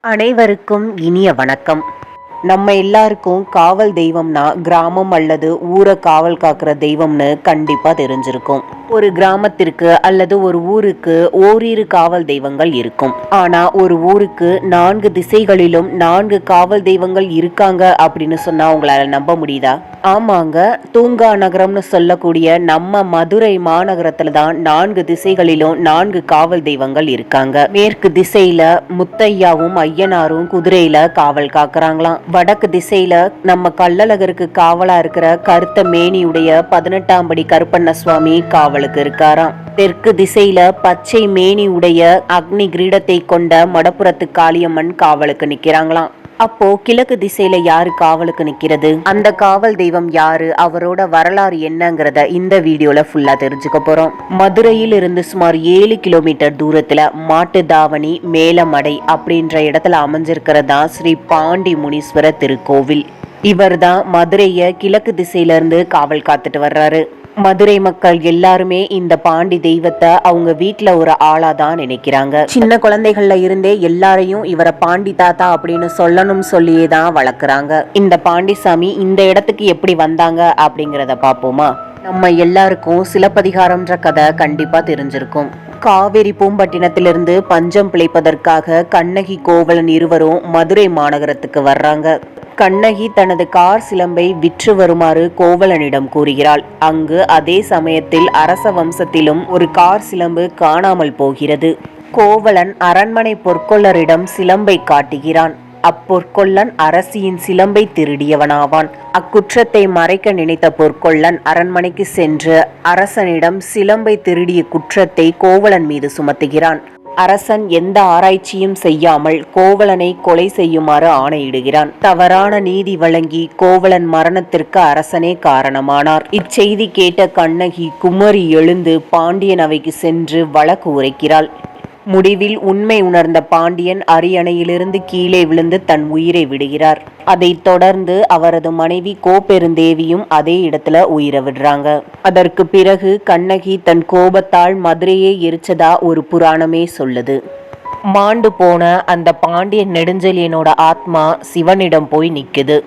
அனைவருக்கும் இனிய வணக்கம். நம்ம எல்லாருக்கும் காவல் தெய்வம்னா கிராமம் அல்லது ஊரை காவல் காக்கிற தெய்வம்னு கண்டிப்பாக தெரிஞ்சிருக்கும். ஒரு கிராமத்திற்கு அல்லது ஒரு ஊருக்கு ஓரிரு காவல் தெய்வங்கள் இருக்கும். ஆனா ஒரு ஊருக்கு நான்கு திசைகளிலும் நான்கு காவல் தெய்வங்கள் இருக்காங்க அப்படின்னு சொன்னா உங்களால நம்ப முடியுதா? ஆமாங்க. தூங்கா நகரம்னு சொல்லக்கூடிய நம்ம மதுரை மாநகரத்துல தான் நான்கு திசைகளிலும் நான்கு காவல் தெய்வங்கள் இருக்காங்க. மேற்கு திசையில முத்தையாவும் ஐயனாரும் குதிரையில காவல் காக்குறாங்களாம். வடக்கு திசையில நம்ம கள்ளழகருக்கு காவலா இருக்கிற கருத்த மேனியுடைய பதினெட்டாம் படி கருப்பண்ண சுவாமி காவலுக்கு இருக்காராம். தெற்கு திசையில பச்சை மேனி உடைய அக்னி கிரீடத்தை கொண்ட மடப்புறத்து காளியம்மன் காவலுக்கு நிக்கிறாங்களாம். அப்போ கிழக்கு திசையில யாரு காவலுக்கு நிக்கிறது? அந்த காவல் தெய்வம் யாரு? அவரோட வரலாறு என்னங்கறத இந்த வீடியோல ஃபுல்லா தெரிஞ்சுக்க போறோம். மதுரையில் இருந்து சுமார் ஏழு கிலோமீட்டர் தூரத்துல மாட்டு தாவணி மேலமடை அப்படின்ற இடத்துல அமைஞ்சிருக்கிறதா ஸ்ரீ பாண்டி முனீஸ்வர திருக்கோவில். இவர்தான் மதுரைய கிழக்கு திசையில இருந்து காவல் காத்துட்டு வர்றாரு. மதுரை மக்கள் எல்லாருமே இந்த பாண்டி தெய்வத்தை அவங்க வீட்டுல ஒரு ஆளா தான் நினைக்கிறாங்க. சின்ன குழந்தைகள்ல இருந்தே எல்லாரையும் இவரை பாண்டி தாத்தா அப்படின்னு சொல்லணும் சொல்லியே தான் வளர்க்குறாங்க. இந்த பாண்டிசாமி இந்த இடத்துக்கு எப்படி வந்தாங்க அப்படிங்கிறத பார்ப்போமா? நம்ம எல்லாருக்கும் சிலப்பதிகாரம்ன்ற கதை கண்டிப்பா தெரிஞ்சிருக்கும். காவேரி பூம்பட்டினத்திலிருந்து பஞ்சம் பிழைப்பதற்காக கண்ணகி கோவலன் இருவரும் மதுரை மாநகரத்துக்கு வர்றாங்க. கண்ணகி தனது கார் சிலம்பை விற்று வருமாறு கோவலனிடம் கூறுகிறாள். அங்கு அதே சமயத்தில் அரச வம்சத்திலும் ஒரு கார் சிலம்பு காணாமல் போகிறது. கோவலன் அரண்மனை பொற்கொள்ளரிடம் சிலம்பை காட்டுகிறான். அப்பொற்கொள்ளன் அரசியின் சிலம்பை திருடியவனாவான். அக்குற்றத்தை மறைக்க நினைத்த பொற்கொள்ளன் அரண்மனைக்கு சென்று அரசனிடம் சிலம்பை திருடிய குற்றத்தை கோவலன் மீது சுமத்துகிறான். அரசன் எந்த ஆராய்ச்சியும் செய்யாமல் கோவலனை கொலை செய்யுமாறு ஆணையிடுகிறான். தவறான நீதி வழங்கி கோவலன் மரணத்திற்கு அரசனே காரணமானார். இச்செய்தி கேட்ட கண்ணகி குமரி எழுந்து பாண்டியன் அவைக்கு சென்று வழக்கு உரைக்கிறாள். முடிவில் உண்மை உணர்ந்த பாண்டியன் அரியணையிலிருந்து கீழே விழுந்து தன் உயிரை விடுகிறார். அதைத் தொடர்ந்து அவரது மனைவி கோப்பெருந்தேவியும் அதே இடத்துல உயிரை விடுறாங்க. அதற்கு பிறகு கண்ணகி தன் கோபத்தால் மதுரையை எரிச்சதா ஒரு புராணமே சொல்லுது. மாண்டு போன அந்த பாண்டியன் நெடுஞ்செழியனோட ஆத்மா சிவனிடம் போய் நிற்குது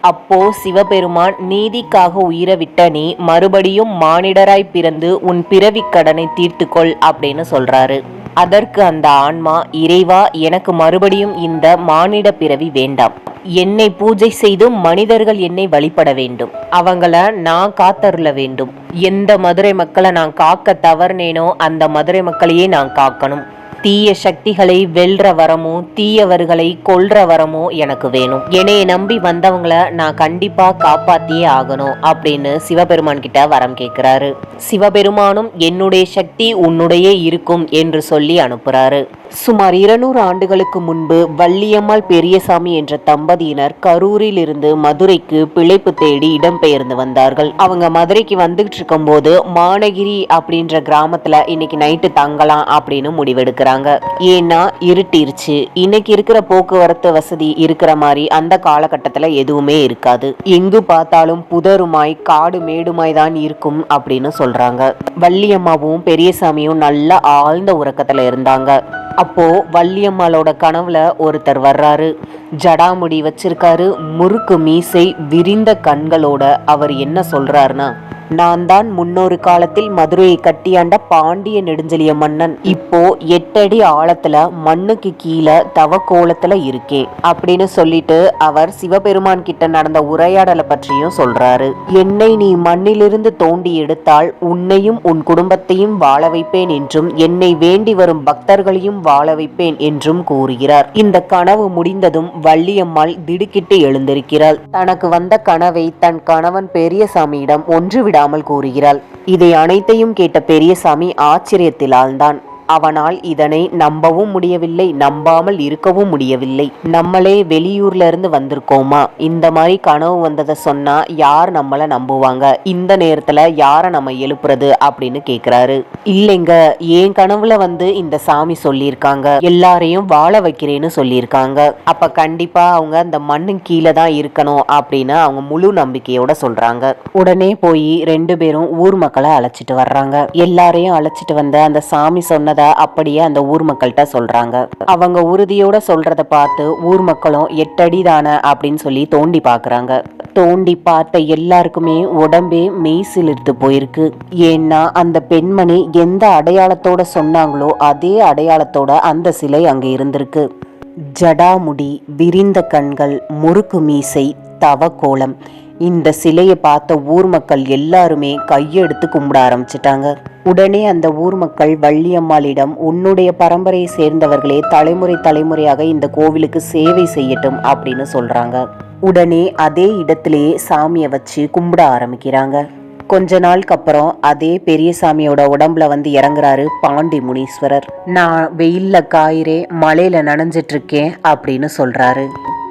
அப்போ சிவபெருமான் நீதிக்காக உயிரை விட்ட நீ மறுபடியும் மானிடராய் பிறந்து உன் பிறவிக் கடனை தீர்த்துக்கொள் அப்படின்னு சொல்றாரு. அதற்கு அந்த ஆன்மா இறைவா எனக்கு மறுபடியும் இந்த மானிட பிறவி வேண்டாம். என்னை பூஜை செய்து மனிதர்கள் என்னை வழிபட வேண்டும். அவங்கள நான் காத்தருள வேண்டும். எந்த மதுரை மக்களை நான் காக்க தவறுனேனோ அந்த மதுரை மக்களையே நான் காக்கணும். தீய சக்திகளை வெல்ற வரமோ தீயவர்களை கொல்ற வரமோ எனக்கு வேணும். என்னைய நம்பி வந்தவங்கள நான் கண்டிப்பா காப்பாத்தியே ஆகணும் அப்படின்னு சிவபெருமான் கிட்ட வரம் கேட்கிறாரு சிவபெருமானும் என்னுடைய சக்தி உன்னுடைய இருக்கும் என்று சொல்லி அனுப்புறாரு. சுமார் இருநூறு ஆண்டுகளுக்கு முன்பு வள்ளியம்மாள் பெரியசாமி என்ற தம்பதியினர் கரூரில் இருந்து மதுரைக்கு பிழைப்பு தேடி இடம்பெயர்ந்து வந்தார்கள். அவங்க மதுரைக்கு வந்துகிட்டு இருக்கும்போது மானகிரி அப்படின்ற கிராமத்துல இன்னைக்கு நைட்டு தங்கலாம் அப்படின்னு முடிவெடுக்கிறாங்க. ஏன்னா இருட்டிருச்சு. இன்னைக்கு இருக்கிற போக்குவரத்து வசதி இருக்கிற மாதிரி அந்த காலகட்டத்தில் எதுவுமே இருக்காது. எங்கு பார்த்தாலும் புதருமாய் காடு மேடுமாய் தான் இருக்கும் அப்படின்னு சொல்றாங்க. வள்ளியம்மாவும் பெரியசாமியும் நல்ல ஆழ்ந்த உறக்கத்துல இருந்தாங்க. அப்போ வள்ளியம்மாளோட கனவுல ஒருத்தர் வர்றாரு. ஜடாமுடி வச்சிருக்காரு. முறுக்கு மீசை விரிந்த கண்களோட அவர் என்ன சொல்றாருன்னா நான் தான் முன்னொரு காலத்தில் மதுரையை கட்டியாண்ட பாண்டிய நெடுஞ்செலிய மன்னன். இப்போ எட்டடி ஆழத்துல மண்ணுக்கு கீழே தவ கோலத்துல இருக்கேன் அப்படின்னு சொல்லிட்டு அவர் சிவபெருமான் கிட்ட நடந்த உரையாடலை பற்றியும் சொல்றாரு. என்னை நீ மண்ணிலிருந்து தோண்டி எடுத்தால் உன்னையும் உன் குடும்பத்தையும் வாழ வைப்பேன் என்றும் என்னை வேண்டி வரும் பக்தர்களையும் வாழ வைப்பேன் என்றும் கூறுகிறார். இந்த கனவு முடிந்ததும் வள்ளியம்மாள் திடுக்கிட்டு எழுந்திருக்கிறாள். தனக்கு வந்த கனவை தன் கணவன் பெரியசாமியிடம் ஒன்று விடாமல் கூறுகிறாள். இதை அனைத்தையும் கேட்ட பெரியசாமி ஆச்சரியத்தில் ஆழ்ந்தான். அவனால் இதனை நம்பவும் முடியவில்லை நம்பாமல் இருக்கவும் முடியவில்லை. நம்மளே வெளியூர்ல இருந்து வந்திருக்கோமா? இந்த மாதிரி கனவு வந்ததை சொன்னா யார் நம்மளை நம்புவாங்க? இந்த நேரத்துல யாரை நம்ம எழுப்புறது அப்படின்னு கேக்குறாரு. இல்லைங்க என் கனவுல வந்து இந்த சாமி சொல்லியிருக்காங்க. எல்லாரையும் வாழ வைக்கிறேன்னு சொல்லியிருக்காங்க. அப்ப கண்டிப்பா அவங்க அந்த மண்ணு கீழே தான் இருக்கணும் அப்படின்னு அவங்க முழு நம்பிக்கையோட சொல்றாங்க. உடனே போய் ரெண்டு பேரும் ஊர் மக்களை அழைச்சிட்டு வர்றாங்க. எல்லாரையும் அழைச்சிட்டு வந்த அந்த சாமி சொன்ன சொன்னதை அப்படியே அந்த ஊர் மக்கள்கிட்ட சொல்றாங்க. அவங்க உறுதியோட சொல்றத பார்த்து ஊர் மக்களும் எட்டடி தானே அப்படின்னு சொல்லி தோண்டி பாக்குறாங்க தோண்டி பார்த்த எல்லாருக்குமே உடம்பே மெய்சிலிருந்து போயிருக்கு. ஏன்னா அந்த பெண்மணி எந்த அடையாளத்தோட சொன்னாங்களோ அதே அடையாளத்தோட அந்த சிலை அங்கே இருந்திருக்கு. ஜடாமுடி விரிந்த கண்கள் முறுக்கு மீசை தவக்கோலம் இந்த சிலையை பார்த்த ஊர் மக்கள் எல்லாருமே கையெடுத்து கும்பிட ஆரம்பிச்சிட்டாங்க. உடனே அந்த ஊர் மக்கள் வள்ளியம்மாளிடம் உன்னுடைய பரம்பரையை சேர்ந்தவர்களே தலைமுறை தலைமுறையாக இந்த கோவிலுக்கு சேவை செய்யட்டும் அப்படின்னு சொல்றாங்க. உடனே அதே இடத்திலேயே சாமியை வச்சு கும்பிட ஆரம்பிக்கிறாங்க. கொஞ்ச நாளுக்கு அப்புறம் அதே பெரியசாமியோட உடம்புல வந்து இறங்குறாரு பாண்டி முனீஸ்வரர். நான் வெயில்ல காயிறே மலையில நனைஞ்சிட்டு இருக்கேன் அப்படின்னு சொல்றாரு.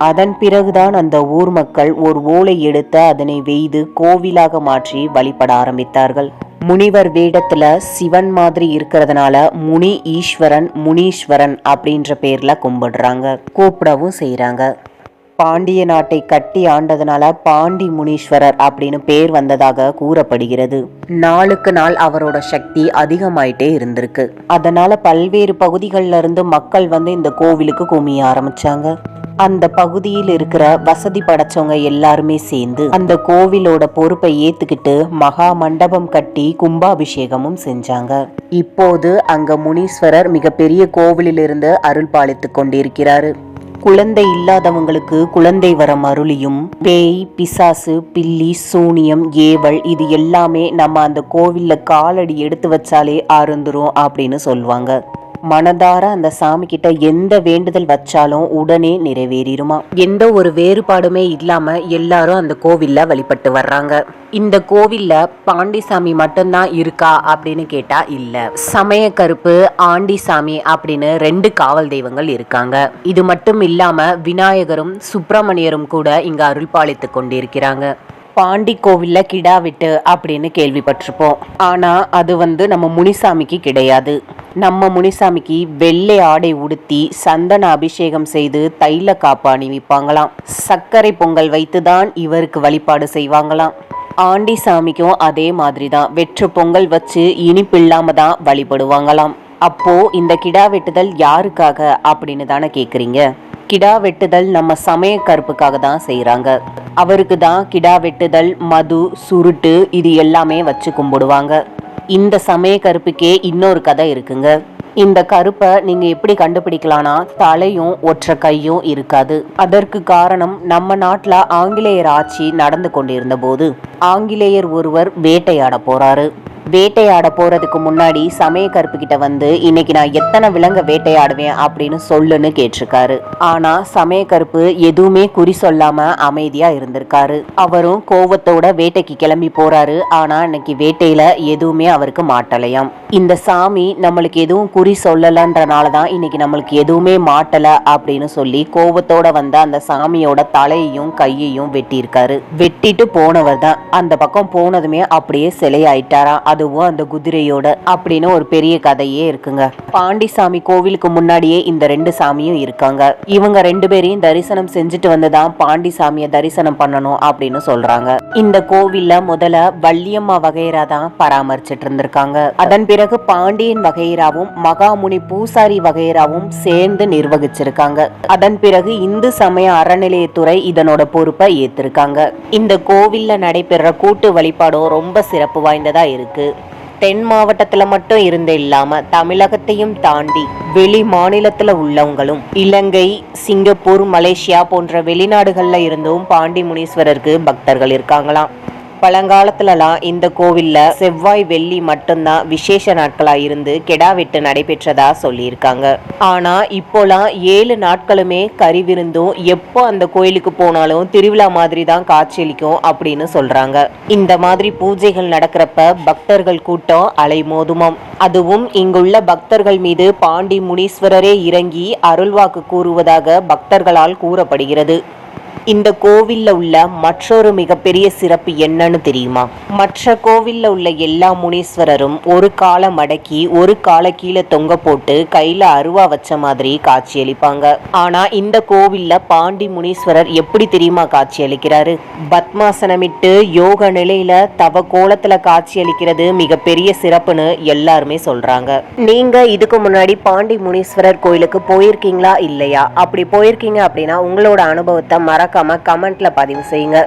அதன் பிறகுதான் அந்த ஊர் மக்கள் ஒரு ஓலை எடுத்து அதனை வெய்து கோவிலாக மாற்றி வழிபட ஆரம்பித்தார்கள். முனிவர் வேடத்துல சிவன் மாதிரி இருக்கிறதுனால முனி ஈஸ்வரன் முனீஸ்வரன் அப்படின்ற பேர்ல கும்பிடுறாங்க கூப்பிடவும் செய்யறாங்க பாண்டிய நாட்டை கட்டி ஆண்டதுனால பாண்டி முனீஸ்வரர் அப்படின்னு பேர் வந்ததாக கூறப்படுகிறது. நாளுக்கு நாள் அவரோட சக்தி அதிகமாயிட்டே இருந்திருக்கு. அதனால பல்வேறு பகுதிகளில் இருந்து மக்கள் வந்து இந்த கோவிலுக்கு குமிய ஆரம்பிச்சாங்க. அந்த பகுதியில் இருக்கிற வசதி படைச்சவங்க எல்லாருமே சேர்ந்து அந்த கோவிலோட பொறுப்பை ஏத்துக்கிட்டு மகா மண்டபம் கட்டி கும்பாபிஷேகமும் செஞ்சாங்க. இப்போது அங்க முனீஸ்வரர் மிகப்பெரிய கோவிலிலிருந்து அருள் பாலித்து கொண்டிருக்கிறாரு. குழந்தை இல்லாதவங்களுக்கு குழந்தை வரம் அருளியும். பேய் பிசாசு பில்லி சூனியம் ஏவல் இது எல்லாமே நம்ம அந்த கோவில்ல காலடி எடுத்து வச்சாலே அருந்துரும் அப்படின்னு சொல்லுவாங்க. மனதார அந்த சாமி கிட்ட எந்த வேண்டுதல் வச்சாலும் உடனே நிறைவேறிடுமா எந்த ஒரு வேறுபாடுமே இல்லாம எல்லாரும் அந்த கோவில்ல வழிபட்டு வர்றாங்க. இந்த கோவில்ல பாண்டிசாமி மட்டும்தான் இருக்கா அப்படின்னு கேட்டா இல்ல. சமய கருப்பு ஆண்டிசாமி அப்படின்னு ரெண்டு காவல் தெய்வங்கள் இருக்காங்க. இது மட்டும் இல்லாம விநாயகரும் சுப்பிரமணியரும் கூட இங்க அருள் பாலித்து கொண்டிருக்கிறாங்க. பாண்டி கோவில்ல கிடா விட்டு அப்படின்னு கேள்விப்பட்டிருப்போம். ஆனா அது வந்து நம்ம முனிசாமிக்கு கிடையாது. நம்ம முனிசாமிக்கு வெள்ளை ஆடை உடுத்தி சந்தன அபிஷேகம் செய்து தைல காப்பு அணிவிப்பாங்களாம். சர்க்கரை பொங்கல் வைத்துதான் இவருக்கு வழிபாடு செய்வாங்களாம். ஆண்டி சாமிக்கும் அதே மாதிரி தான் வெற்று பொங்கல் வச்சு இனிப்பு இல்லாம தான் வழிபடுவாங்களாம். அப்போ இந்த கிடா வெட்டுதல் யாருக்காக அப்படின்னு தானே கேக்குறீங்க? கிடா வெட்டுதல் நம்ம சமய கருப்புக்காக தான் செய்கிறாங்க அவருக்கு தான் கிடா வெட்டுதல் மது சுருட்டு இது எல்லாமே வச்சு கும்பிடுவாங்க. இந்த சமய கருப்புக்கே இன்னொரு கதை இருக்குங்க. இந்த கருப்பை நீங்க எப்படி கண்டுபிடிக்கலாம்னா தலையும் ஒற்றை கையும் இருக்காது. அதற்கு காரணம் நம்ம நாட்டுல ஆங்கிலேயர் ஆட்சி நடந்து கொண்டிருந்த போது ஆங்கிலேயர் ஒருவர் வேட்டையாட போறாரு. வேட்டையாட போகிறதுக்கு முன்னாடி சமய கருப்புக்கிட்ட வந்து இன்னைக்கு நான் எத்தனை விலங்க வேட்டையாடுவேன்? அப்படின்னு சொல்லுன்னு கேட்டிருக்காரு. ஆனால் சமய கருப்பு எதுவுமே குறி சொல்லாமல் அமைதியாக இருந்திருக்காரு. அவரும் கோவத்தோட வேட்டைக்கு கிளம்பி போகிறாரு ஆனால் இன்னைக்கு வேட்டையில் எதுவுமே அவருக்கு மாட்டலையாம். இந்த சாமி நம்மளுக்கு எதுவும் குறி சொல்லலைன்றனால தான் இன்னைக்கு நம்மளுக்கு எதுவுமே மாட்டலை அப்படின்னு சொல்லி கோவத்தோட வந்த அந்த சாமியோட தலையையும் கையையும் வெட்டியிருக்காரு. வெட்டிட்டு போனவர் தான். அந்த பக்கம் போனதுமே அப்படியே சிலையாயிட்டாராம். அதுவும் அந்த குதிரையோட அப்படின்னு ஒரு பெரிய கதையே இருக்குங்க. பாண்டிசாமி கோவிலுக்கு முன்னாடியே இந்த ரெண்டு சாமியும் இருக்காங்க. இவங்க ரெண்டு பேரையும் தரிசனம் செஞ்சுட்டு வந்துதான் பாண்டிசாமியை தரிசனம் பண்ணணும் அப்படின்னு சொல்றாங்க. இந்த கோவில்ல முதல்ல வள்ளியம்மா வகைரா தான் பராமரிச்சிட்டு இருந்திருக்காங்க. அதன் பிறகு பாண்டியன் வகைராவும் மகாமுனி பூசாரி வகைராவும் சேர்ந்து நிர்வகிச்சிருக்காங்க. அதன் பிறகு இந்து சமய அறநிலையத்துறை இதனோட பொறுப்பை ஏத்திருக்காங்க. இந்த கோவில்ல நடைபெற கூட்டு வழிபாடும் ரொம்ப சிறப்பு வாய்ந்ததா இருக்கு. தென் மாவட்டத்தில் மட்டும் இருந்து இல்லாம தமிழகத்தையும் தாண்டி வெளி மாநிலத்தில் உள்ளவங்களும் இலங்கை சிங்கப்பூர் மலேசியா போன்ற வெளிநாடுகளில் இருந்தும் பாண்டி முனீஸ்வரருக்கு பக்தர்கள் இருக்காங்களாம். பழங்காலத்துலலாம் இந்த கோவில்ல செவ்வாய் வெள்ளி மட்டும்தான் விசேஷ நாட்களா இருந்து கெடா வெட்டு நடைபெற்றதா சொல்லியிருக்காங்க. ஆனா இப்போலாம் ஏழு நாட்களுமே கறி விருந்தும் எப்போ அந்த கோயிலுக்கு போனாலும் திருவிழா மாதிரி தான் காட்சியளிக்கும் அப்படின்னு சொல்றாங்க. இந்த மாதிரி பூஜைகள் நடக்கிறப்ப பக்தர்கள் கூட்டம் அலைமோதுமாம். அதுவும் இங்குள்ள பக்தர்கள் மீது பாண்டி முனீஸ்வரரே இறங்கி அருள்வாக்கு கூறுவதாக பக்தர்களால் கூறப்படுகிறது. இந்த கோவில்ல உள்ள மற்றொரு மிகப்பெரிய சிறப்பு என்னன்னு தெரியுமா? மற்ற கோவில்ல உள்ள எல்லா முனீஸ்வரரும் ஒரு காலை மடக்கி ஒரு காலை கீழே தொங்க போட்டு கையில அருவா வச்ச மாதிரி காட்சியளிப்பாங்க. ஆனா இந்த கோவில்ல பாண்டி முனீஸ்வரர் எப்படி தெரியுமா காட்சியளிக்கிறாரு? அளிக்கிறாரு பத்மாசனமிட்டு யோக நிலையில தவ கோலத்துல காட்சியளிக்கிறது மிகப்பெரிய சிறப்புன்னு எல்லாருமே சொல்றாங்க. நீங்க இதுக்கு முன்னாடி பாண்டி முனீஸ்வரர் கோயிலுக்கு போயிருக்கீங்களா? இல்லையா? அப்படி போயிருக்கீங்க அப்படின்னா உங்களோட அனுபவத்தை மறக்காம கமெண்ட்ல பதிவு செய்யுங்க.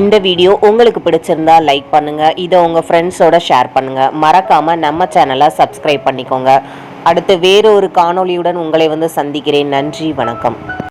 இந்த வீடியோ உங்களுக்கு பிடிச்சிருந்தா லைக் பண்ணுங்க. இதை உங்க ஃப்ரெண்ட்ஸோட ஷேர் பண்ணுங்க. மறக்காம நம்ம சேனலை சப்ஸ்கிரைப் பண்ணிக்கோங்க. அடுத்து வேறு ஒரு காணொளியுடன் உங்களை வந்து சந்திக்கிறேன். நன்றி வணக்கம்.